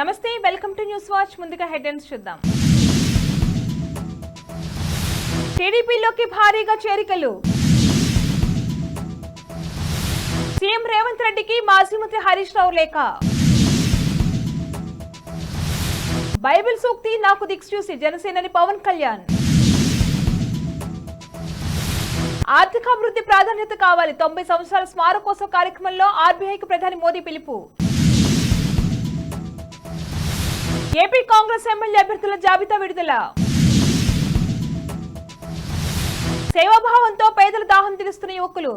నమస్తే welcome to news watch. ముందుగా headlines చూద్దాం. టీడీపీలోకి భారీగా చేరికలు. సీఎం రేవంత్ రెడ్డికి మాజీ మంత్రి హరీష్ రావు లేఖ. బైబిల్ సూక్తి నాకు దిక్సూసి జనసేనని పవన్ కళ్యాణ్. ఆర్థికాభివృద్ధి ప్రాధాన్యత కావాలి. తొంభై సంవత్సరాల స్మారకోత్సవ కార్యక్రమంలో ఆర్బీఐకి ప్రధాని మోదీ పిలుపు. ఏపీ కాంగ్రెస్ ఎమ్మెల్యే అభ్యర్థుల జాబితా విడుదల. సేవాభావంతో పేదల దాహం తీరుస్తున్న యువకులు.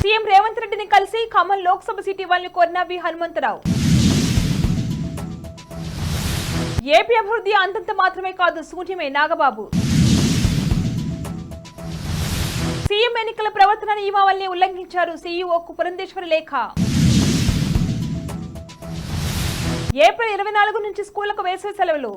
సీఎం రేవంత్ రెడ్డిని కలిసి ఖమ్మం లోక్సభ సీట్ ఇవ్వాలని కోరిన వి హనుమంతరావు. ఏపీ అభివృద్ధి అంతంత మాత్రమే కాదు శూన్యమే నాగబాబు. సీఎం ఎన్నికల ప్రవర్తన నియమావళిని ఉల్లంఘించారు సీఈఓకు పురంధేశ్వరి లేఖ. ఏప్రిల్ ఇరవై నాలుగు నుంచి స్కూళ్ళకు వేసవి సెలవులు.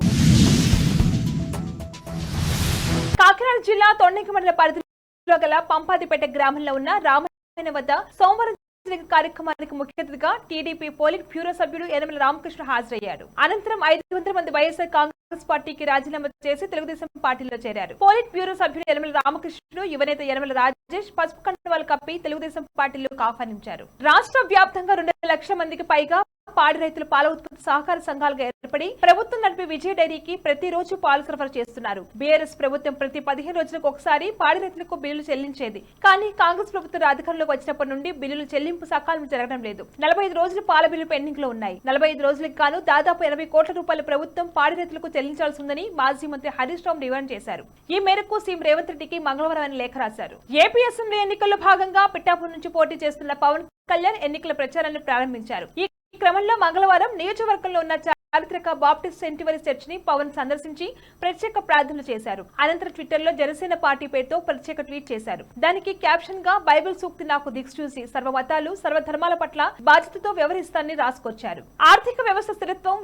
కాకినాడ జిల్లా తొండకి మండల పరిధిలో గల పంపాదిపేట గ్రామంలో ఉన్న రామాయణ వద్ద సోమవారం జరిగిన కార్యక్రమానికి ముఖ్య అతిథిగా టీడీపీ పోలిట్ బ్యూరో సభ్యుడు యనమల రామకృష్ణ హాజరయ్యారు. అనంతరం ఐదు వందల మంది వైఎస్ఆర్ కాంగ్రెస్ పార్టీకి రాజీనామా చేసి తెలుగుదేశం పార్టీలో చేరారు. పోలిట్ బ్యూరో సభ్యుడు యనమల రామకృష్ణుడు యువనేత యనమల రాజేష్ పసుపు కండువాలు కప్పి తెలుగుదేశం పార్టీలోకి ఆహ్వానించారు రాష్ట్ర వ్యాప్తంగా రెండు లక్షల మందికి పైగా పాడి రైతులు పాల ఉత్పత్తి సహకార సంఘాలుగా ఏర్పడి ప్రభుత్వం నడిపే విజయ డైరీకి ప్రతిరోజు పాలు సరఫరా చేస్తున్నారు. బీఆర్ఎస్ ప్రభుత్వం ప్రతి పదిహేను రోజులకు ఒకసారి పాడి రైతులకు బిల్లులు చెల్లించేది. కానీ కాంగ్రెస్ ప్రభుత్వం అధికారంలోకి వచ్చినప్పటి నుండి బిల్లులు చెల్లింపు సకాలం జరగడం లేదు. నలభై ఐదు రోజులు పాల బిల్లు పెండింగ్లో ఉన్నాయి. నలభై ఐదు రోజులకు గాను దాదాపు ఎనభై కోట్ల రూపాయల ప్రభుత్వం పాడి రైతులకు చెల్లించాల్సి ఉందని మాజీ మంత్రి హరీష్ రావు డిమాండ్ చేశారు. ఈ మేరకు సీఎం రేవంత్ రెడ్డికి మంగళవారం ఆయన లేఖ రాశారు. ఏపీ అసెంబ్లీ ఎన్నికల్లో భాగంగా పిఠాపూర్ నుంచి పోటీ చేస్తున్న పవన్ కళ్యాణ్ ఎన్నికల ప్రచారాన్ని ప్రారంభించారు. ఈ క్రమంలో మంగళవారం నియోజకవర్గంలో ఉన్న చారిత్రక బాప్టిస్ట్ సెంటివరీ చర్చ్ని పవన్ సందర్శించి ప్రత్యేక ప్రార్థనలు చేశారు. అనంతరం ట్విట్టర్లో జనసేన పార్టీ పేరుతో ప్రత్యేక ట్వీట్ చేశారు. దానికి క్యాప్షన్గా బైబిల్ సూక్తి నాకు దిక్సూసి సర్వమతాలు సర్వధర్మాల పట్ల బాధ్యతతో వ్యవహరిస్తానని రాసుకొచ్చారు. ఆర్థిక వ్యవస్థ స్థిరత్వం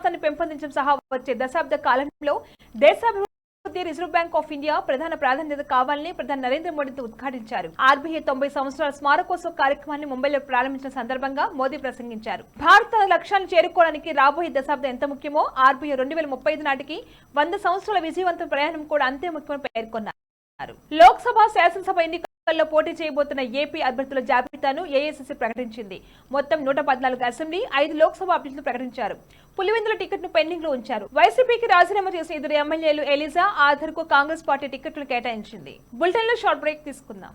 వ్యవస్థను పెంపొందించడం సహా వచ్చే దశాబ్ద కాలంలో దేశాభివృద్ధి రిజర్వ్ బ్యాంక్ ఆఫ్ ఇండియా ప్రధాన ప్రాధాన్యత కావాలని ప్రధాని నరేంద్ర మోడీతో ఉద్ఘాటించారు. ఆర్బీఐ తొంభై సంవత్సరాల స్మారకోత్సవ కార్యక్రమాన్ని ముంబైలో ప్రారంభించిన సందర్భంగా మోదీ ప్రసంగించారు. భారత్ తన లక్ష్యాన్ని చేరుకోవడానికి రాబోయే దశాబ్దం ఎంత ముఖ్యమో ఆర్బీఐ రెండు వేల ముప్పై ఐదు నాటికి వంద సంవత్సరాల విజయవంతం ప్రయాణం కూడా అంతే ముఖ్యమని పేర్కొన్నారు. లోక్సభ శాసనసభ ఎన్నికల్లో పోటీ చేయబోతున్న ఏపీ అభ్యర్థుల జాబితాను ఏఐసిసి ప్రకటించింది. మొత్తం నూట పద్నాలుగు అసెంబ్లీ ఐదు లోక్సభ అభ్యర్థులు ప్రకటించారు. పులివెందుల టికెట్ను పెండింగ్లో ఉంచారు. వైసీపీకి రాజీనామా చేసిన ఇద్దరు ఎమ్మెల్యేలు ఎలిజా ఆధర్కు కాంగ్రెస్ పార్టీ టికెట్లు కేటాయించింది. బులెటిన్లో షార్ట్ బ్రేక్ తీసుకుందాం.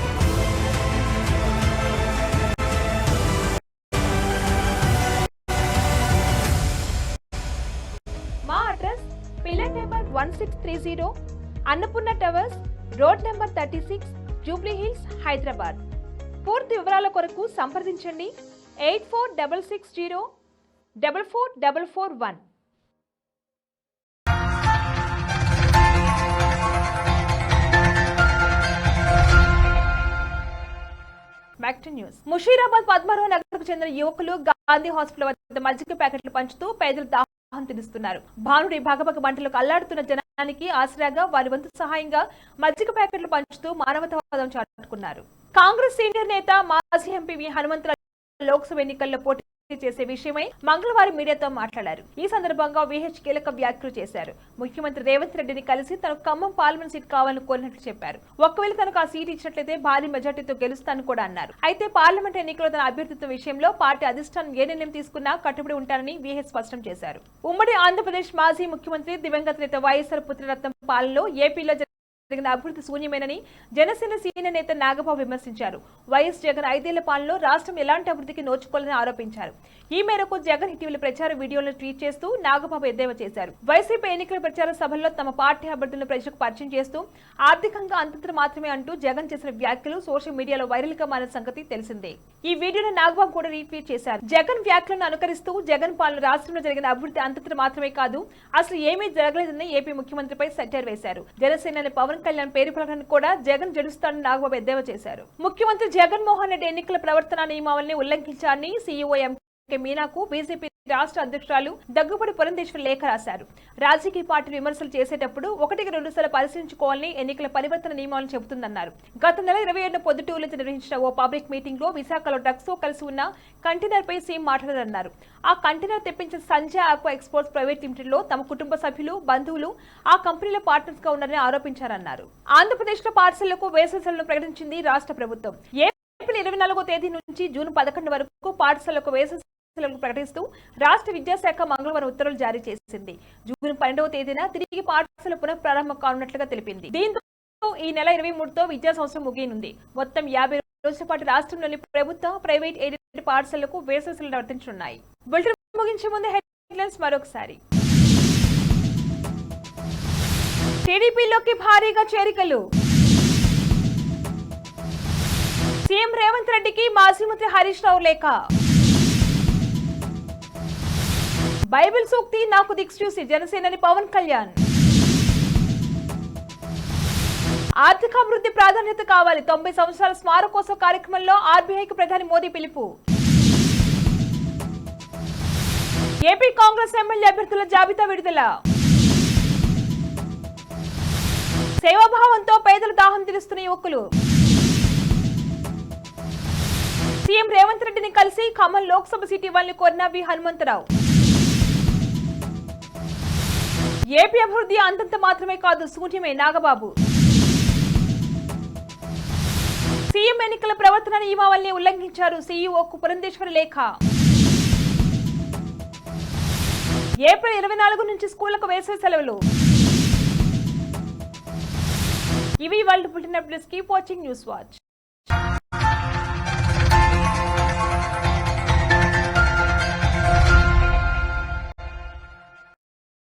One six three zero Annapurna towers road number thirty six Jubilee Hills Hyderabad పూర్తి వివరాల కొరకు సంప్రదించండి. Eight four double six zero double four double four one back to news Musheerabad Padmarao నగర్కు చెందిన యువకులు గాంధీ హాస్పిటల్ వద్ద మజ్జిగ ప్యాకెట్లు పంచుతూ పేదలు దాహం భానుడి భగభగ మంటలకు అల్లాడుతున్న జనానికి ఆసరాగా వారి వంతు సహాయంగా మజ్జిగ ప్యాకెట్లు పంచుతూ మానవతావాదం చాటుకున్నారు. కాంగ్రెస్ సీనియర్ నేత మాజీ ఎంపీ హనుమంతరావు లోక్సభ ఎన్నికల్లో పోటీ చేసే విషయమై మంగళవారం మీడియాతో మాట్లాడారు. ఈ సందర్భంగా విహెచ్ కీలక వ్యాఖ్యలు చేశారు. ముఖ్యమంత్రి రేవంత్ రెడ్డిని కలిసి తను ఖమ్మం పార్లమెంట్ సీట్ కావాలని కోరినట్లు చెప్పారు. ఒకవేళ తనకు ఆ సీట్ ఇచ్చినట్లయితే భారీ మెజార్టీతో గెలుస్తానని కూడా అన్నారు. అయితే పార్లమెంట్ ఎన్నికల్లో తన అభ్యర్థిత్వ విషయంలో పార్టీ అధిష్టానం ఏ నిర్ణయం తీసుకున్నా కట్టుబడి ఉంటారని విహెచ్ స్పష్టం చేశారు. ఉమ్మడి ఆంధ్రప్రదేశ్ మాజీ ముఖ్యమంత్రి దివంగత నేత వైఎస్ఆర్ పుత్రరత్నం పాలనలో ఏపీలో జరిగిన అభివృద్ధి శూన్యమేనని జనసేన సీనియర్ నేత నాగబాబు విమర్శించారు. వైఎస్ జగన్ ఐదేళ్ళ పాలనలో రాష్ట్రం ఎలాంటి అభివృద్ధికి నోచుకోలేదని ఆరోపించారు. ఈ మేరకు జగన్ ఇటీవల ప్రచార వీడియోలను ట్వీట్ చేస్తూ నాగబాబు ఎద్దేవా చేశారు. వైసీపీ ఎన్నికల ప్రచార సభల్లో తమ పార్టీ అభ్యర్థులను ప్రజలకు పరిచయం చేస్తూ ఆర్థికంగా అంతంత మాత్రమే అంటూ జగన్ చేసిన వ్యాఖ్యలు సోషల్ మీడియాలో వైరల్గా మారిన సంగతి తెలిసిందే. ఈ వీడియోను నాగబాబు కూడా రీట్వీట్ చేశారు. జగన్ వ్యాఖ్యలను అనుకరిస్తూ జగన్ పాలన రాష్ట్రంలో జరిగిన అభివృద్ధి అంతంత మాత్రమే కాదు అసలు ఏమీ జరగలేదని ఏపీ ముఖ్యమంత్రిపై సెటర్ వేశారు. జనసేన పవన్ కళ్యాణ్ పేరు ప్రకటన కూడా జగన్ జడుస్తాడని నాగబాబు ఎద్దేవా చేశారు. ముఖ్యమంత్రి జగన్మోహన్ రెడ్డి ఎన్నికల ప్రవర్తన నియమావళిని ఉల్లంఘించారని సీఈఓ ఎం. మీనాకు బీజేపీ రాష్ట్ర అధ్యక్షురాలు దగ్గుబడి పురంధేశ్వరి లేఖ రాశారు. రాజకీయ పార్టీలు విమర్శలు చేసేటప్పుడు ఒకటికి రెండు సార్లు పరిశీలించుకోవాలని ఎన్నికల పరివర్తన నియమాలను చెబుతుందన్నారు. గత నెల ఇరవై ఏడున పొద్దుటూరులో నిర్వహించిన ఓ పబ్లిక్ మీటింగ్లో విశాఖలో డ్రగ్స్తో కలిసి ఉన్న కంటైనర్ పై సీఎం మాట్లాడారన్నారు. ఆ కంటైనర్ తెప్పించిన సంజయ్ ఆక్వా ఎక్స్పోర్ట్స్ ప్రైవేట్ లిమిటెడ్లో తమ కుటుంబ సభ్యులు బంధువులు ఆ కంపెనీలో పార్ట్నర్స్గా ఉన్నారని ఆరోపించారన్నారు. ఆంధ్రప్రదేశ్లో పాఠశాలలకు వేసవి ప్రకటించింది రాష్ట్ర ప్రభుత్వం. ఏప్రిల్ ఇరవై నాలుగో తేదీ నుంచి జూన్ పదకొండు వరకు పాఠశాలకు వేసవి ప్రకటిస్తూ రాష్ట్ర విద్యాశాఖ మంగళవారం ఉత్తర్వులు జారీ చేసింది. జూన్ పన్నెండవ తేదీన తిరిగి పాఠశాల పునఃప్రారంభం కానున్నట్లుగా తెలిపింది. దీంతో ఈ నెల ఇరవై మూడుతో విద్యా సంవత్సరం ముగియనుంది. మొత్తం యాభై రోజుల పాటు రాష్ట్రంలోని ప్రభుత్వ ప్రైవేట్ ఎయిడెడ్ పాఠశాలకు వేసవిలు సెలవులు వర్తించనున్నాయి. బులెటిన్ ముగించే ముందు హెడ్లైన్స్ మరొకసారి. టీడీపీలోకి భారీగా చేరికలు. సీఎం రేవంత్ రెడ్డికి మాజీ మంత్రి హరీష్ రావు లేఖ. బైబిల్ సూక్తి నాకు దిక్సూసి జనసేనని పవన్ కళ్యాణ్. ఆర్థికాభివృద్ధి ప్రాధాన్యత కావాలి. తొంభై సంవత్సరాల స్మారకోత్సవ కార్యక్రమంలో ఆర్బీఐకి ప్రధాని మోదీ పిలుపు. ఏపీ కాంగ్రెస్ ఎమ్మెల్యే అభ్యర్థుల జాబితా విడుదల. సేవాభావంతో పేదల దాహం తీరుస్తున్న యువకులు. సీఎం రేవంత్ రెడ్డిని కలిసి ఖమ్మం లోక్సభ సీట్ ఇవ్వాలని కోరిన వి హనుమంతరావు. ఏపీ అభివృద్ధి అంతంత మాత్రమే కాదు శూన్యమే నాగబాబు. సీఎం ఎన్నికల ప్రవర్తన నియమావళిని ఉల్లంఘించారు సీఈఓకు పురంధేశ్వరి లేఖ. ఏప్రిల్ ఇరవై నాలుగు నుంచి స్కూళ్ళకు వేసవి సెలవులు. ఇవి వాళ్ళు పుట్టిన కీప్ వాచింగ్ న్యూస్ వాచ్.